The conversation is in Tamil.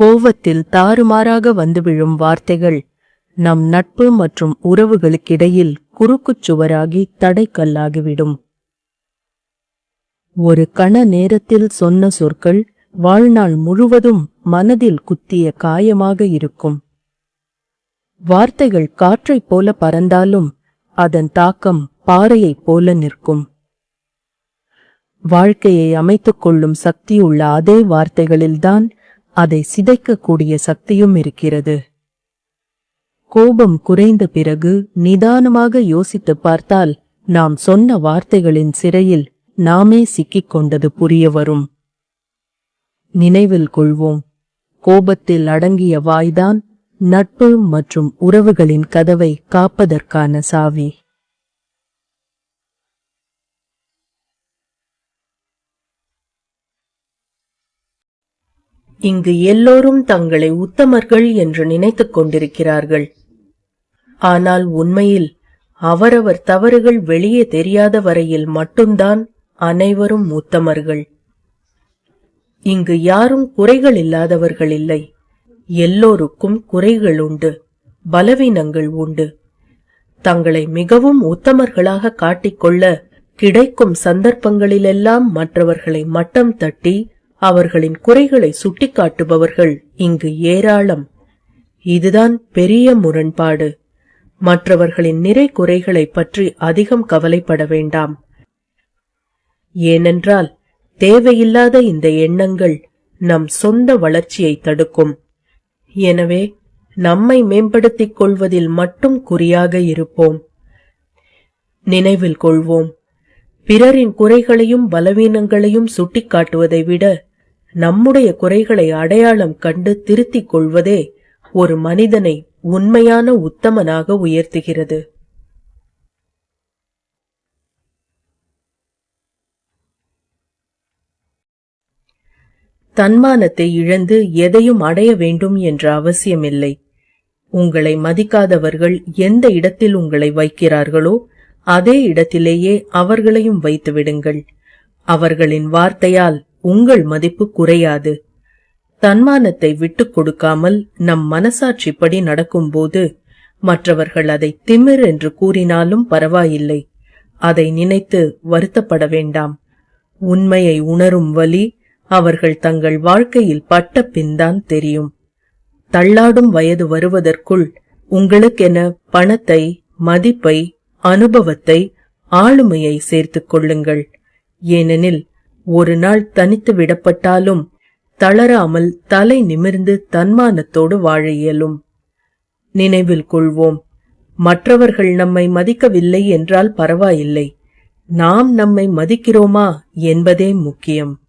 கோவத்தில் தாறுமாறாக வந்து விழும் வார்த்தைகள் நம் நட்பு மற்றும் உறவுகளுக்கிடையில் குறுக்குச் சுவராகி தடைக்கல்லாகிவிடும். ஒரு கண நேரத்தில் சொன்ன சொற்கள் வாழ்நாள் முழுவதும் மனதில் குத்திய காயமாக இருக்கும். வார்த்தைகள் காற்றைப் போல பறந்தாலும் அதன் தாக்கம் பாறையைப் போல நிற்கும். வாழ்க்கையை அமைத்துக் கொள்ளும் சக்தியுள்ள அதே வார்த்தைகளில்தான் அதை சிதைக்கக்கூடிய சக்தியும் இருக்கிறது. கோபம் குறைந்த பிறகு நிதானமாக யோசித்துப் பார்த்தால் நாம் சொன்ன வார்த்தைகளின் சிறையில் நாமே சிக்கிக் கொண்டது புரிய வரும். நினைவில் கொள்வோம். கோபத்தில் அடங்கிய வாய்தான் நட்பு மற்றும் உறவுகளின் கதவை காப்பதற்கான சாவி. இங்கு எல்லோரும் தங்களை உத்தமர்கள் என்று நினைத்துக் கொண்டிருக்கிறார்கள். ஆனால் உண்மையில் அவரவர் தவறுகள் வெளியே தெரியாத வரையில் மட்டும்தான் அனைவரும் உத்தமர்கள். இங்கு யாரும் குறைகள் இல்லாதவர்கள் இல்லை. எல்லோருக்கும் குறைகள் உண்டு பலவீனங்கள் உண்டு. தங்களை மிகவும் உத்தமர்களாக காட்டிக்கொள்ள கிடைக்கும் சந்தர்ப்பங்களிலெல்லாம் மற்றவர்களை மட்டம் தட்டி அவர்களின் குறைகளை சுட்டிக்காட்டுபவர்கள் இங்கு ஏராளம். இதுதான் பெரிய முரண்பாடு. மற்றவர்களின் நிறை குறைகளைப் பற்றி அதிகம் கவலைப்பட வேண்டாம். ஏனென்றால் தேவையில்லாத இந்த எண்ணங்கள் நம் சொந்த வளர்ச்சியை தடுக்கும். எனவே நம்மை மேம்படுத்திக் கொள்வதில் மட்டும் குறியாக இருப்போம். நினைவில் கொள்வோம். பிறரின் குறைகளையும் பலவீனங்களையும் சுட்டிக்காட்டுவதை விட நம்முடைய குறைகளை அடையாளம் கண்டு திருத்திக் கொள்வதே ஒரு மனிதனை உண்மையான உத்தமனாக உயர்த்துகிறது. தன்மானத்தை இழந்து எதையும் அடைய வேண்டும் என்ற அவசியமில்லை. உங்களை மதிக்காதவர்கள் எந்த இடத்தில் உங்களை வைக்கிறார்களோ அதே இடத்திலேயே அவர்களையும் வைத்துவிடுங்கள். அவர்களின் வார்த்தையால் உங்கள் மதிப்பு குறையாது. தன்மானத்தை விட்டுக் கொடுக்காமல் நம் மனசாட்சிப்படி நடக்கும்போது மற்றவர்கள் அதை திமிர் என்று கூறினாலும் பரவாயில்லை. அதை நினைத்து வருத்தப்பட வேண்டாம். உண்மையை உணரும் வழி அவர்கள் தங்கள் வாழ்க்கையில் பட்ட பின்தான் தெரியும். தள்ளாடும் வயது வருவதற்குள் உங்களுக்கென பணத்தை மதிப்பை அனுபவத்தை ஆளுமையை சேர்த்துக் கொள்ளுங்கள். ஏனெனில் ஒரு நாள் தனித்து விடப்பட்டாலும் தளராமல் தலை நிமிர்ந்து தன்மானத்தோடு வாழ இயலும். நினைவில் கொள்வோம் மற்றவர்கள் நம்மை மதிக்கவில்லை என்றால் பரவாயில்லை. நாம் நம்மை மதிக்கிறோமா என்பதே முக்கியம்.